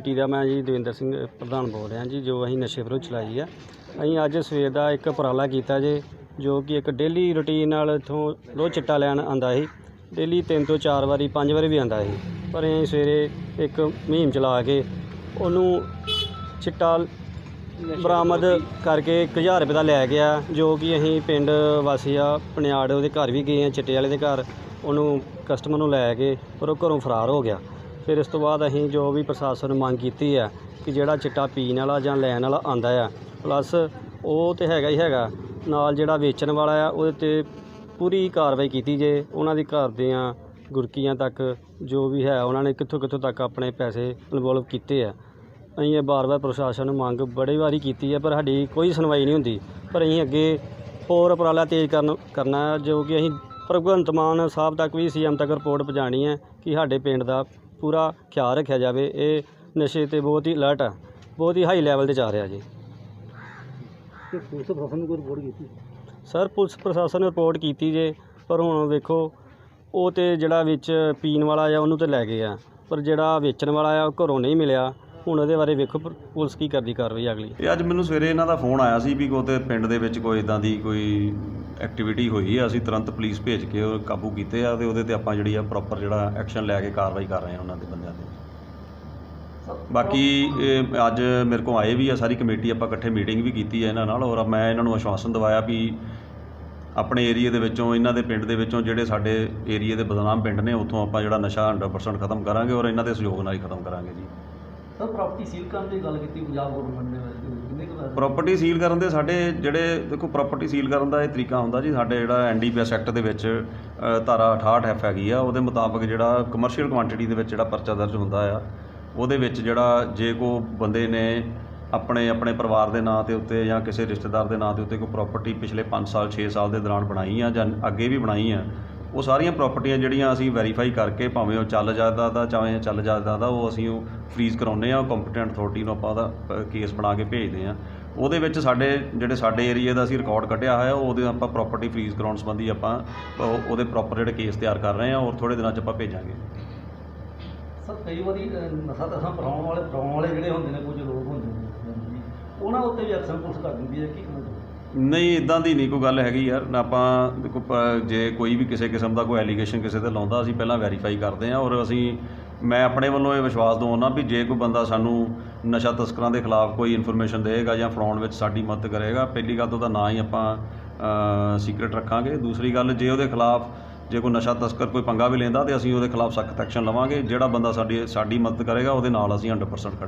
Committee ਦਾ ਮੈਂ ਜੀ ਦਵਿੰਦਰ ਸਿੰਘ ਪ੍ਰਧਾਨ ਬੋਲ ਰਿਹਾ ਜੀ, ਜੋ ਅਸੀਂ ਨਸ਼ੇ ਵਿਰੁੱਧ ਚਲਾਈ ਆ। ਅਸੀਂ ਅੱਜ ਸਵੇਰ ਦਾ ਇੱਕ ਉਪਰਾਲਾ ਕੀਤਾ ਜੇ, ਜੋ ਕਿ ਇੱਕ ਡੇਲੀ ਰੁਟੀਨ ਨਾਲ ਇੱਥੋਂ ਰੋਜ਼ ਚਿੱਟਾ ਲੈਣ ਆਂਦਾ ਸੀ। ਡੇਲੀ ਤਿੰਨ ਤੋਂ ਚਾਰ ਵਾਰੀ, ਪੰਜ ਵਾਰੀ ਵੀ ਆਂਦਾ ਸੀ। ਪਰ ਅਸੀਂ ਸਵੇਰੇ ਇੱਕ ਮੁਹਿੰਮ ਚਲਾ ਕੇ ਉਹਨੂੰ ਚਿੱਟਾ ਬਰਾਮਦ ਕਰਕੇ 1000 ਰੁਪਏ ਦਾ ਲੈ ਗਿਆ, ਜੋ ਕਿ ਅਸੀਂ ਪਿੰਡ ਵਾਸੀ ਆ ਪਨਿਆੜ ਉਹਦੇ ਘਰ ਵੀ ਗਏ ਆ, ਚਿੱਟੇ ਵਾਲੇ ਦੇ ਘਰ। ਉਹਨੂੰ ਕਸਟਮਰ ਨੂੰ ਲੈ ਕੇ, ਪਰ ਉਹ ਘਰੋਂ ਫਰਾਰ ਹੋ ਗਿਆ। ਫਿਰ ਇਸ ਤੋਂ ਬਾਅਦ ਅਸੀਂ ਜੋ ਵੀ ਪ੍ਰਸ਼ਾਸਨ ਨੂੰ ਮੰਗ ਕੀਤੀ ਆ ਕਿ ਜਿਹੜਾ ਚਿੱਟਾ ਪੀਣ ਵਾਲਾ ਜਾਂ ਲੈਣ ਵਾਲਾ ਆਂਦਾ ਆ ਪਲੱਸ ਉਹ ਤੇ ਹੈਗਾ ਹੀ ਹੈਗਾ, ਨਾਲ ਜਿਹੜਾ ਵੇਚਣ ਵਾਲਾ ਆ, ਉਹਦੇ ਤੇ ਪੂਰੀ ਕਾਰਵਾਈ ਕੀਤੀ ਜੇ, ਉਹਨਾਂ ਦੀ ਘਰ ਦੀਆਂ ਗੁਰਕੀਆਂ ਤੱਕ ਜੋ ਵੀ ਹੈ, ਉਹਨਾਂ ਨੇ ਕਿੱਥੋਂ ਕਿੱਥੋਂ ਤੱਕ ਆਪਣੇ ਪੈਸੇ ਇਨਵੋਲਵ ਕੀਤੇ ਆ। ਅਸੀਂ ਇਹ ਬਾਰ-ਬਾਰ ਪ੍ਰਸ਼ਾਸਨ ਨੂੰ ਮੰਗ ਬੜੀ ਵਾਰੀ ਕੀਤੀ ਹੈ ਪਰ ਸਾਡੀ ਕੋਈ ਸੁਣਵਾਈ ਨਹੀਂ ਹੁੰਦੀ। ਪਰ ਅਸੀਂ ਅੱਗੇ ਹੋਰ ਉਪਰਾਲਾ ਤੇਜ਼ ਕਰਨ, ਕਰਨਾ ਹੈ ਜੋ ਕਿ ਅਸੀਂ ਭਗਵੰਤ ਮਾਨ ਸਾਹਿਬ ਤੱਕ ਵੀ ਸੀਐਮ ਤੱਕ ਰਿਪੋਰਟ ਪਹੁੰਚਾਉਣੀ ਹੈ ਕਿ ਸਾਡੇ ਪਿੰਡ ਦਾ ਪੂਰਾ ਖਿਆਲ ਰੱਖਿਆ ਜਾਵੇ। ਇਹ ਨਸ਼ੇ ਤੇ ਬਹੁਤ ਹੀ ਅਲਰਟ ਹੈ ਬਹੁਤ ਹੀ ਹਾਈ ਲੈਵਲ ਤੇ ਜਾ ਰਿਹਾ ਜੀ। ਤੇ ਪੁਲਿਸ ਪ੍ਰਸ਼ਾਸਨ ਨੂੰ ਕੋਈ ਰਿਪੋਰਟ ਕੀਤੀ? ਸਰ ਪੁਲਿਸ ਪ੍ਰਸ਼ਾਸਨ ਨੇ ਰਿਪੋਰਟ ਕੀਤੀ ਜੇ ਪਰ ਹੁਣ ਵੇਖੋ ਉਹ ਤੇ ਜਿਹੜਾ ਵਿੱਚ ਪੀਣ ਵਾਲਾ ਆ ਉਹਨੂੰ ਤੇ ਲੈ ਗਏ ਆ। ਪਰ ਜਿਹੜਾ ਵੇਚਣ ਵਾਲਾ ਆ ਉਹ ਘਰੋਂ ਨਹੀਂ ਮਿਲਿਆ। ਹੁਣ ਉਹਦੇ ਬਾਰੇ ਵੇਖੋ ਪਰ ਪੁਲਿਸ ਕੀ ਕਰਦੀ ਕਾਰਵਾਈ ਅਗਲੀ? ਇਹ ਅੱਜ ਮੈਨੂੰ ਸਵੇਰੇ ਇਹਨਾਂ ਦਾ ਫੋਨ ਆਇਆ ਸੀ ਵੀ ਕੋਤੇ ਪਿੰਡ ਦੇ ਵਿੱਚ ਕੋਈ ਇਦਾਂ ਦੀ ਕੋਈ ਐਕਟੀਵਿਟੀ ਹੋਈ ਆ, ਅਸੀਂ ਤੁਰੰਤ ਪੁਲਿਸ ਭੇਜ ਕੇ ਉਹ ਕਾਬੂ ਕੀਤੇ ਆ ਤੇ ਉਹਦੇ ਤੇ ਆਪਾਂ ਜਿਹੜੀ ਆ ਪ੍ਰੋਪਰ ਜਿਹੜਾ ਐਕਸ਼ਨ ਲੈ ਕੇ ਕਾਰਵਾਈ ਕਰ ਰਹੇ ਹਾਂ ਉਹਨਾਂ ਦੇ ਬੰਦਿਆਂ ਤੇ। ਬਾਕੀ, ਇਹ ਅੱਜ ਮੇਰੇ ਕੋਲ ਆਏ ਵੀ ਆ, ਸਾਰੀ ਕਮੇਟੀ ਆਪਾਂ ਇਕੱਠੇ ਮੀਟਿੰਗ ਵੀ ਕੀਤੀ ਹੈ ਇਹਨਾਂ ਨਾਲ ਔਰ ਮੈਂ ਇਹਨਾਂ ਨੂੰ ਆਸ਼ਵਾਸਨ ਦਿਵਾਇਆ ਵੀ ਆਪਣੇ ਏਰੀਆ ਦੇ ਵਿੱਚੋਂ, ਇਹਨਾਂ ਦੇ ਪਿੰਡ ਦੇ ਵਿੱਚੋਂ ਜਿਹੜੇ ਸਾਡੇ ਏਰੀਆ ਦੇ ਬਦਨਾਮ ਪਿੰਡ ਨੇ, ਉੱਥੋਂ ਆਪਾਂ ਜਿਹੜਾ ਨਸ਼ਾ 100% ਖਤਮ ਕਰਾਂਗੇ ਔਰ ਇਹਨਾਂ ਦੇ ਸਹਿਯੋਗ ਨਾਲ ਹੀ ਖਤਮ ਕਰਾਂਗੇ ਜੀ। ਸਰ ਪ੍ਰਾਪਰਟੀ ਸੀਲ ਕਰਨ ਦੀ ਗੱਲ ਕੀਤੀ ਪੰਜਾਬ ਗਵਰਨਮੈਂਟ ਨੇ ਵੈਸੇ ਕਿੰਨੇ ਕੁ ਪੈਸੇ? ਪ੍ਰਾਪਰਟੀ ਸੀਲ ਕਰਨ ਦੇ ਸਾਡੇ ਜਿਹੜੇ ਦੇਖੋ ਪ੍ਰਾਪਰਟੀ ਸੀਲ ਕਰਨ ਦਾ ਇਹ ਤਰੀਕਾ ਹੁੰਦਾ ਜੀ ਸਾਡੇ ਜਿਹੜਾ ਐਨਡੀਪੀਐਸ ਐਕਟ ਦੇ ਵਿੱਚ ਅ, ਧਾਰਾ 68 ਐਫ ਹੈਗੀ ਆ ਉਹਦੇ ਮੁਤਾਬਕ ਜਿਹੜਾ ਕਮਰਸ਼ੀਅਲ ਕੁਆਂਟੀਟੀ ਦੇ ਵਿੱਚ ਜਿਹੜਾ ਪਰਚਾ ਦਰਜ ਹੁੰਦਾ ਆ ਉਹਦੇ ਵਿੱਚ ਜਿਹੜਾ ਜੇ ਕੋ ਬੰਦੇ ਨੇ ਆਪਣੇ ਆਪਣੇ ਪਰਿਵਾਰ ਦੇ ਨਾਂ ਦੇ ਉੱਤੇ ਜਾਂ ਕਿਸੇ ਰਿਸ਼ਤੇਦਾਰ ਦੇ ਨਾਂ ਦੇ ਉੱਤੇ ਕੋਈ ਪ੍ਰਾਪਰਟੀ ਪਿਛਲੇ 5 ਸਾਲ 6 ਸਾਲ ਦੇ ਦੌਰਾਨ ਬਣਾਈ ਆ ਜਾਂ ਅੱਗੇ ਵੀ ਬਣਾਈ ਆ ਉਹ ਸਾਰੀਆਂ ਪ੍ਰਾਪਰਟੀਆਂ ਜਿਹੜੀਆਂ ਅਸੀਂ ਵੈਰੀਫਾਈ ਕਰਕੇ ਭਾਵੇਂ ਉਹ ਚੱਲ ਜਾਇਦਾਦ ਦਾ ਚਾਹੇ ਚੱਲ ਜਾਂਦਾ ਦਾ ਉਹ ਅਸੀਂ ਉਹ ਫ੍ਰੀਜ਼ ਕਰਾਉਂਦੇ ਆ ਕੰਪੀਟੈਂਟ ਅਥਾਰਟੀ ਨੂੰ ਆਪਾਂ ਉਹਦਾ ਕੇਸ ਬਣਾ ਕੇ ਭੇਜਦੇ ਆ ਉਹਦੇ ਵਿੱਚ ਸਾਡੇ, ਜਿਹੜੇ ਸਾਡੇ ਏਰੀਆ ਦਾ ਅਸੀਂ ਰਿਕਾਰਡ ਕੱਢਿਆ ਹੋਇਆ, ਉਹਦੇ ਆਪਾਂ ਪ੍ਰਾਪਰਟੀ ਫ੍ਰੀਜ਼ ਕਰਾਉਣ ਸੰਬੰਧੀ ਆਪਾਂ ਉਹਦੇ ਪ੍ਰੋਪਰ ਜਿਹੜੇ ਕੇਸ ਤਿਆਰ ਕਰ ਰਹੇ ਆ ਔਰ ਥੋੜੇ ਦਿਨਾਂ 'ਚ ਆਪਾਂ ਭੇਜਾਂਗੇ। ਸਰ, ਕਈ ਵਾਰੀ ਨਸ਼ਾ ਤਸਾਂ ਪਰਾਉਣ ਵਾਲੇ ਪਰਾਉਣ ਵਾਲੇ ਜਿਹੜੇ ਹੁੰਦੇ ਨੇ, ਕੁਝ ਲੋਕ ਹੁੰਦੇ ਨੇ, ਉਹਨਾਂ ਉੱਤੇ ਵੀ ਐਕਸ਼ਨ ਪੁਲਿਸ ਕਰ ਦਿੰਦੀ ਹੈ ਕੀ ਨਹੀਂ ਇਦਾਂ ਦੀ ਨਹੀਂ ਕੋਈ ਗੱਲ ਹੈਗੀ ਯਾਰ। ਆਪਾਂ ਦੇਖੋ, ਪ- ਜੇ ਕੋਈ ਵੀ ਕਿਸੇ ਕਿਸਮ ਦਾ ਕੋਈ ਐਲੀਗੇਸ਼ਨ ਕਿਸੇ ਤੇ ਲਾਉਂਦਾ, ਅਸੀਂ ਪਹਿਲਾਂ ਵੈਰੀਫਾਈ ਕਰਦੇ ਹਾਂ ਔਰ ਅਸੀਂ, ਮੈਂ ਆਪਣੇ ਵੱਲੋਂ ਇਹ ਵਿਸ਼ਵਾਸ ਦਵਾਉਣਾ ਵੀ ਜੇ ਕੋਈ ਬੰਦਾ ਸਾਨੂੰ ਨਸ਼ਾ ਤਸਕਰਾਂ ਦੇ ਖਿਲਾਫ ਕੋਈ ਇਨਫੋਰਮੇਸ਼ਨ ਦੇਵੇਗਾ ਜਾਂ ਫੜਾਉਣ ਵਿੱਚ ਸਾਡੀ ਮਦਦ ਕਰੇਗਾ, ਪਹਿਲੀ ਗੱਲ ਤਾਂ ਉਹਦਾ ਨਾਂ ਹੀ ਆਪਾਂ ਸੀਕ੍ਰੀਟ ਰੱਖਾਂਗੇ। ਦੂਸਰੀ ਗੱਲ, ਜੇ ਉਹਦੇ ਖਿਲਾਫ ਜੇ ਕੋਈ ਨਸ਼ਾ ਤਸਕਰ ਕੋਈ ਪੰਗਾ ਵੀ ਲੈਂਦਾ ਤੇ ਅਸੀਂ ਉਹਦੇ ਖਿਲਾਫ ਸਖਤ ਐਕਸ਼ਨ ਲਵਾਂਗੇ। ਜਿਹੜਾ ਬੰਦਾ ਸਾਡੀ ਸਾਡੀ ਮਦਦ ਕਰੇਗਾ, ਉਹਦੇ ਨਾਲ ਅਸੀਂ 100% ਖੜੇ